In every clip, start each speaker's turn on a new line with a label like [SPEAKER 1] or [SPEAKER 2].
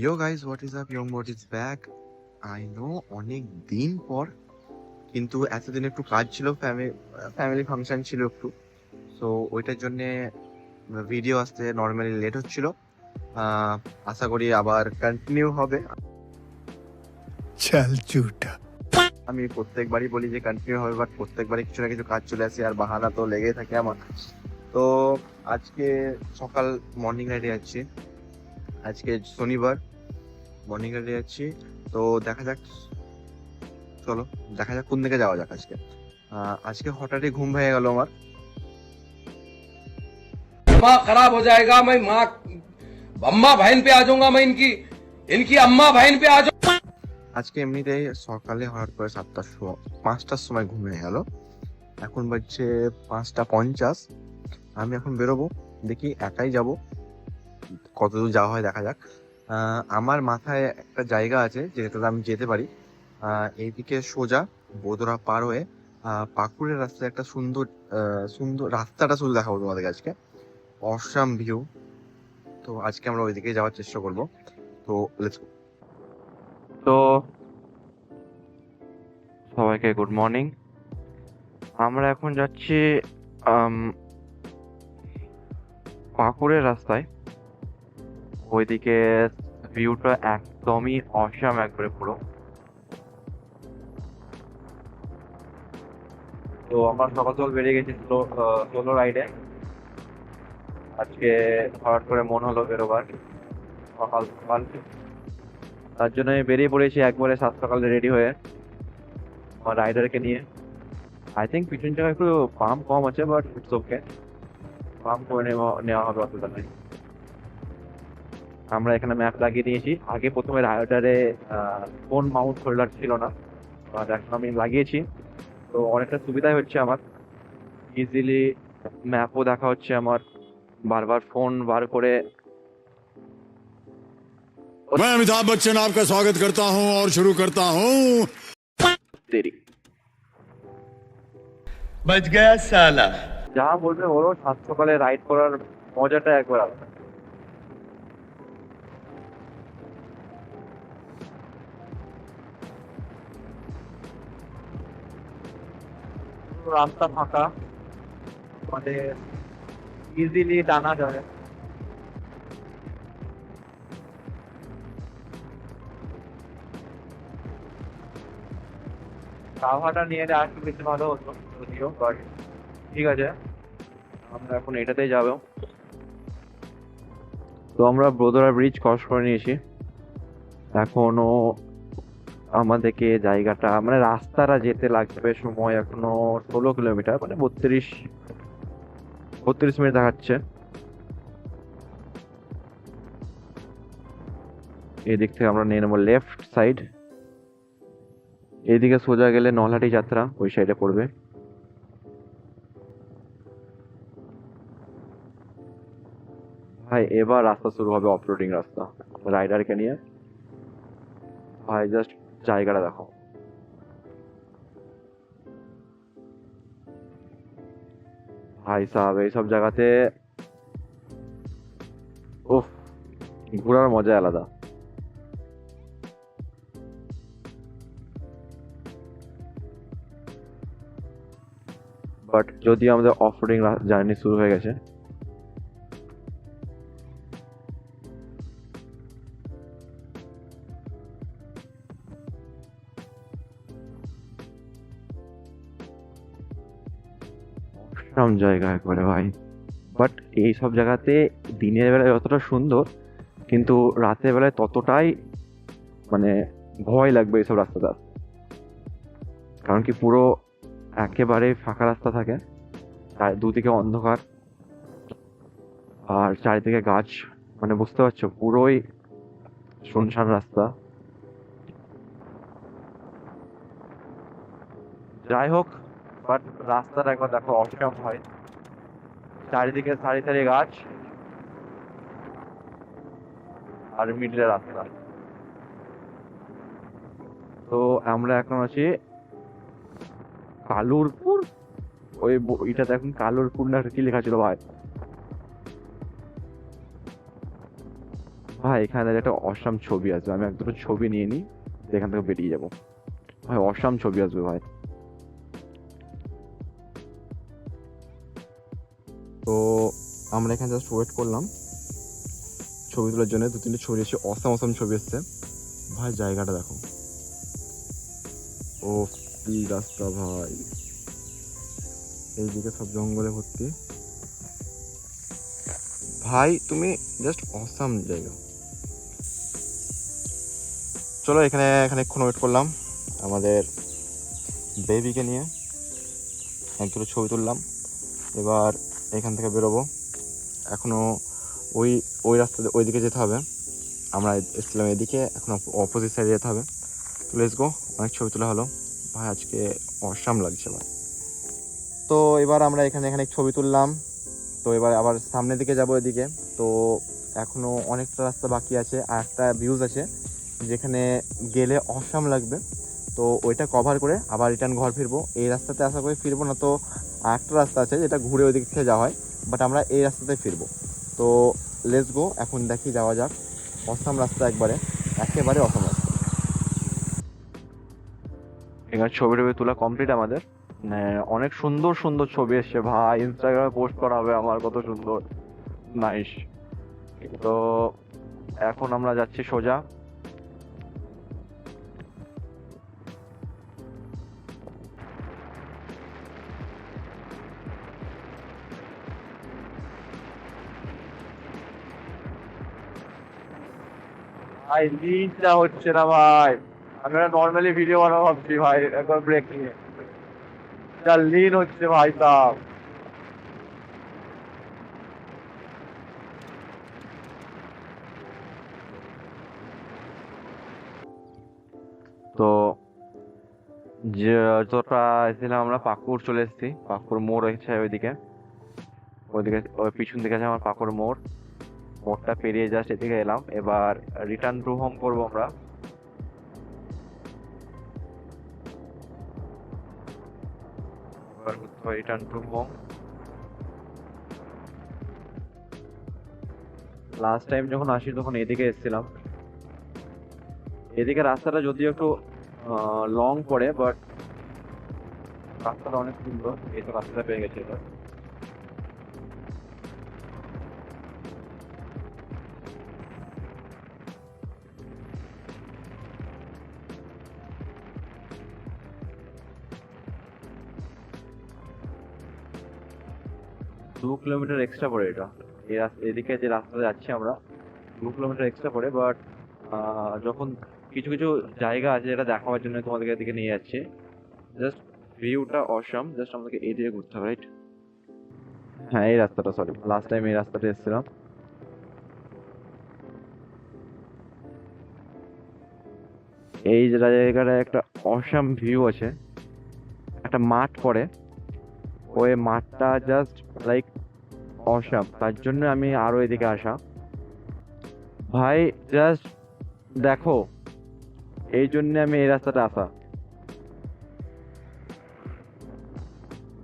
[SPEAKER 1] Yo guys what is up young what is back I know অনেক দিন পর কিন্তু এতদিন একটু কাজ ছিল ফ্যামিলি ফ্যামিলি ফাংশন ছিল একটু। সো ওইটার জন্যে ভিডিও আসতে নর্মালি লেট হচ্ছিল। আশা করি আবার কন্টিনিউ হবে।
[SPEAKER 2] চাল চুটা।
[SPEAKER 1] আমি প্রত্যেকবারই বলি যে কন্টিনিউ হবে বাট প্রত্যেকবারই কিছু না কিছু কাজ চলে আসে আর বাহানা তো লেগেই থাকে আমার। তো আজকে সকাল মর্নিং রাইডে যাচ্ছি আজকে শনিবার। মর্নিং রাইডে যাচ্ছি তো দেখা যাক চলো দেখা যাক কোন দিকে যাওয়া যাক আজকে আহ, আজকে হঠাৎই ঘুম ভেঙে গেল আমার
[SPEAKER 3] दिमाग खराब हो जाएगा मैं माँ अम्मा बहन पे आ जाऊंगा मैं इनकी इनकी अम्मा बहन पे आ जाऊंगा
[SPEAKER 1] আজকে এমনিতেই সকালে হওয়ার পরে সাতটার সময় পাঁচটার সময় ঘুমিয়ে গেল এখন বাজছে পাঁচটা পঞ্চাশ আমি এখন বেরোবো দেখি একাই যাব কতদূর যাওয়া হয় দেখা যাক আহ, আমার মাথায় একটা জায়গা আছে যেটাতে আমি যেতে পারি। এইদিকে সোজা বোদরা পার হয়ে পাকুড়ের রাস্তায় একটা সুন্দর সুন্দর রাস্তাটা শুধু দেখাবো তোমাদের আজকে। অসাম ভিউ তো আজকে আমরা ওইদিকে যাওয়ার চেষ্টা করব। তো লেটস তো সবাইকে গুড মর্নিং আমরা এখন যাচ্ছি পাকুড়ের রাস্তায়। ওইদিকে ভিউটা একদমই অসাম একবারে পুরো। তো আমার সকাল সকাল বেরিয়ে গেছি সোলো রাইডে আজকে হঠাৎ করে মন হলো বেরোবার। সকাল সকাল। তার জন্য আমি বেরিয়ে পড়েছি একবারে সাত সকালে রেডি হয়ে আমার রাইডারকে নিয়ে। আই থিঙ্ক পিছন জায়গায় একটু পাম্প কম আছে বাট ইটস ওকে পাম্প করে নেওয়া নেওয়া হবে অসুবিধা নেই আমরা এখানে ম্যাপ লাগিয়ে নিয়েছি আগে প্রথমে রাইডারে ফোন মাউন্ট হোল্ডার ছিল না আর এখন আমি লাগিয়েছি তো অনেকটা সুবিধাই হচ্ছে আমার ইজিলি ম্যাপও দেখা হচ্ছে আমার বারবার ফোন বার করে
[SPEAKER 2] मैं अमिताभ बच्चन आपका स्वागत करता हूं और शुरू करता हूं
[SPEAKER 1] দেরি
[SPEAKER 2] बच गया साला
[SPEAKER 1] যা বলবে বলো সাত সকালে রাইড করার মজাটা একবার আলাদা রাস্তা ফাঁকা মানে ইজিলি টানা যায়। কাভাটা নিয়ে আর একটু বেশি ভালো হতো, যদিও বাট ঠিক আছে। আমরা এখন এটাতেই যাব। তো আমরা ব্রোদরা ব্রিজ ক্রস করে নিয়েছি। এখনও আমাদেরকে জায়গাটা মানে রাস্তাটা যেতে লাগবে সময় এখনও ষোলো কিলোমিটার মানে বত্রিশ বত্রিশ মিনিট দেখাচ্ছে। এদিক থেকে আমরা নিয়ে নেব লেফট সাইড এদিকে সোজা গেলে নলহাটি যাত্রা, ওই সাইডে পড়বে। ভাই, এবার রাস্তা শুরু হবে অফরোডিং রাস্তা রাইডারকে নিয়ে। ভাই জাস্ট জায়গাটা দেখো। ভাই সাহেব এইসব জায়গাতে উফ, ঘোরার মজা আলাদা। বাট যদি আমাদের অফরোডিং জার্নি শুরু হয়ে গেছে অসাম জায়গা একবারে ভাই। বাট এই সব জায়গাতে দিনের বেলায় যতটা সুন্দর, কিন্তু রাতের বেলায় ততটাই মানে ভয় লাগবে এইসব রাস্তাটা। কারণ কি পুরো একেবারে ফাঁকা রাস্তা থাকে আর দুদিকে অন্ধকার, আর চারিদিকে গাছ মানে বুঝতে পারছ, পুরোই শুনশান রাস্তা। যাই হোক বাট রাস্তাটা একবার দেখো অসম হয়। চারিদিকে সারি সারি গাছ আর মিডলে রাস্তা। তো আমরা এখন আছি কালুরপুর? ওই এটাতে এখন কালুরপুর না কি লেখা ছিল ভাই? ভাই, এখানে একটা অসাম ছবি আছে আমি এক দুটো ছবি নিয়ে নিই এখান থেকে বেরিয়ে যাব। ভাই, অসাম ছবি আসবে ভাই। তো আমরা এখানে জাস্ট ওয়েট করলাম। ছবি তোলার জন্য দু তিনটে ছবি এসে অসাম অসাম ছবি এসছে। ভাই, জায়গাটা দেখো। ও কি রাস্তা ভাই। এইদিকে সব জঙ্গলে ভর্তি। ভাই, তুমি জাস্ট অসাম জায়গা। চলো এখানে এখানে এক্ষণ ওয়েট করলাম। আমাদের বেবিকে নিয়ে। এক দুটো ছবি তুললাম। এবার এখান থেকে বেরোবো। এখনও ওই ওই রাস্তা ওই দিকে যেতে হবে। আমরা এসেছিলাম এদিকে, এখন অপোজিট সাইডে যেতে হবে। তো লেটস গো অনেক ছবি তোলা হলো। ভাই, আজকে অসাম লাগছে ভাই তো এবার আমরা এখানে এখানে ছবি তুললাম। তো এবার আবার সামনের দিকে যাব এদিকে। তো এখনও অনেকটা রাস্তা বাকি আছে, আর একটা ভিউজ আছে, যেখানে গেলে অসাম লাগবে। তো ওইটা কভার করে আবার রিটার্ন ঘর ফিরবো। এই রাস্তাতে আশা করি ফিরবো না তো একটা রাস্তা আছে যেটা ঘুরে ওই দিক থেকে যাওয়া হয় বাট আমরা এই রাস্তাতে ফিরবো। তো লেস গো এখন দেখি যাওয়া যাক। অসাম রাস্তা একবারে, একেবারে অসাম রাস্তা। এখানে ছবি টবি তোলা কমপ্লিট আমাদের। মানে অনেক সুন্দর সুন্দর ছবি এসছে ভাই। ইনস্টাগ্রামে পোস্ট করা হবে আমার, কত সুন্দর। নাইস তো এখন আমরা যাচ্ছি সোজা। ভাই লিনটা হচ্ছে না ভাই। আমি নর্মালি ভিডিও বানাবো ভাবছি ভাই, একবার ব্রেক নিয়ে। যা লিন হচ্ছে ভাই সাহ তো যে যতটা এসেছিলাম আমরা পাকুড় চলে এসেছি, পাকুড় মোড় হয়েছে ওইদিকে। ওইদিকে, ওই পিছন দিকে আছে আমার পাকুড় মোড়। মোড়টা পেরিয়ে জাস্ট এদিকে এলাম। এবার রিটার্ন টু হোম করব আমরা। Return to home last time যখন আসি তখন এদিকে এসেছিলাম। এদিকে রাস্তাটা যদিও একটু লং পড়ে বাট রাস্তাটা অনেক সুন্দর। এই তো রাস্তাটা পেয়ে গেছে এবার। দু কিলোমিটার এক্সট্রা পড়ে এটা। এদিকে যে রাস্তাতে যাচ্ছি আমরা, দু কিলোমিটার এক্সট্রা পড়ে বাট যখন কিছু কিছু জায়গা আছে যেটা দেখাবার জন্য তোমাদেরকে এদিকে নিয়ে যাচ্ছি জাস্ট ভিউটা অসম জাস্ট আমাদেরকে এই দিকে ঘুরতে হবে রাইট হ্যাঁ এই রাস্তাটা সরি লাস্ট টাইম এই রাস্তাটা এসেছিলাম। এই যে জায়গাটায় একটা অসাম ভিউ আছে, একটা মাঠ পড়ে, ওই মাঠটা জাস্ট লাইক অসাম, তার জন্য আমি আরও এদিকে আসা। ভাই জাস্ট দেখো, এই জন্য আমি এই রাস্তাটা আসা।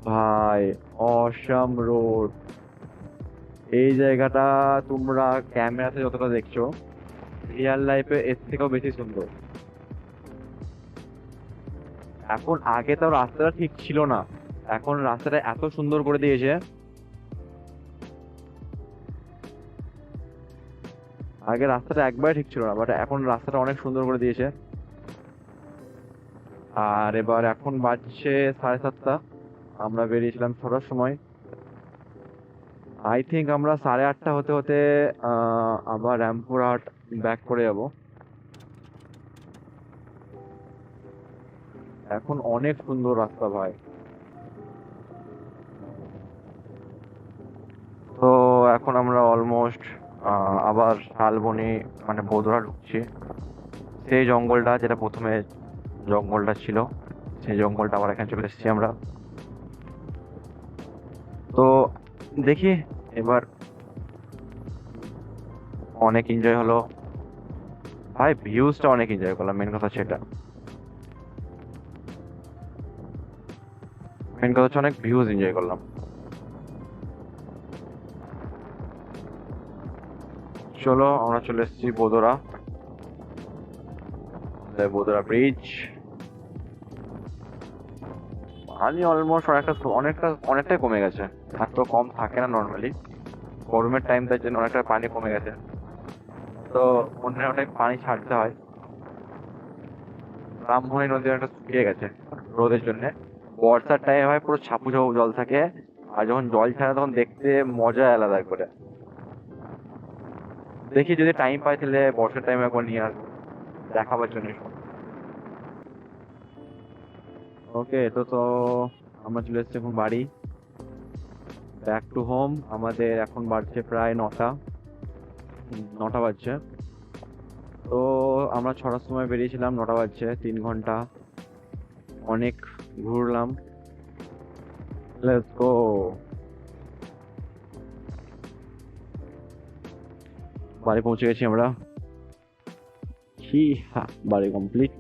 [SPEAKER 1] ভাই, অসাম রোড। এই জায়গাটা তোমরা ক্যামেরাতে যতটা দেখছ রিয়েল লাইফে এর থেকেও বেশি সুন্দর। এখন আগে তো রাস্তাটা ঠিক ছিল না। এখন রাস্তাটা এত সুন্দর করে দিয়েছে আগে রাস্তাটা একবারে ঠিক ছিল না বাট এখন রাস্তাটা অনেক সুন্দর করে দিয়েছে। আর এবার এখন বাজছে সাড়ে সাতটা, আমরা বেরিয়েছিলাম ছটার সময়। আই থিঙ্ক আমরা সাড়ে আটটা হতে হতে আবার রামপুরহাট ব্যাক করে যাব। এখন অনেক সুন্দর রাস্তা ভাই। তো এখন আমরা অলমোস্ট আবার শালবনি মানে বদরা ঢুকছি। সেই জঙ্গলটা যেটা প্রথমে জঙ্গলটা ছিল, সেই জঙ্গলটা আবার এখানে চলে এসেছি আমরা। তো দেখি এবার অনেক এনজয় হলো। ভাই ভিউজটা অনেক এনজয় করলাম মেন কথা সেটা মেন কথা হচ্ছে অনেক ভিউজ এনজয় করলাম। চলো, আমরা চলে এসেছি বোদরা। বোদরা ব্রিজ পানি অলমোস্ট অনেকটা অনেকটা, অনেকটাই কমে গেছে। এত কম থাকে না নর্মালি গরমের টাইম তার জন্য অনেকটা পানি কমে গেছে। তো অন্য অনেক পানি ছাড়তে হয়। ব্রাহ্মণী নদী একটা শুকিয়ে গেছে রোদের জন্য। বর্ষার টাইমে হয় পুরো ছাপু ছাপু জল থাকে। আর যখন জল ছাড়ে তখন দেখতে মজা আলাদা করে। দেখি যদি টাইম পাই তাহলে বর্ষার টাইমে একবার নিয়ে আসব দেখাবার জন্য। ওকে তো তো, আমরা চলে এসেছি এখন বাড়ি। ব্যাক টু হোম আমাদের এখন বাজছে প্রায় নটা নটা বাজছে। তো আমরা ছটার সময় বেরিয়েছিলাম, নটা বাজছে, তিন ঘণ্টা। অনেক ঘুরলাম। লেটস গো বাড়ি পৌঁছে গেছি আমরা। কি বাড়ি কমপ্লিট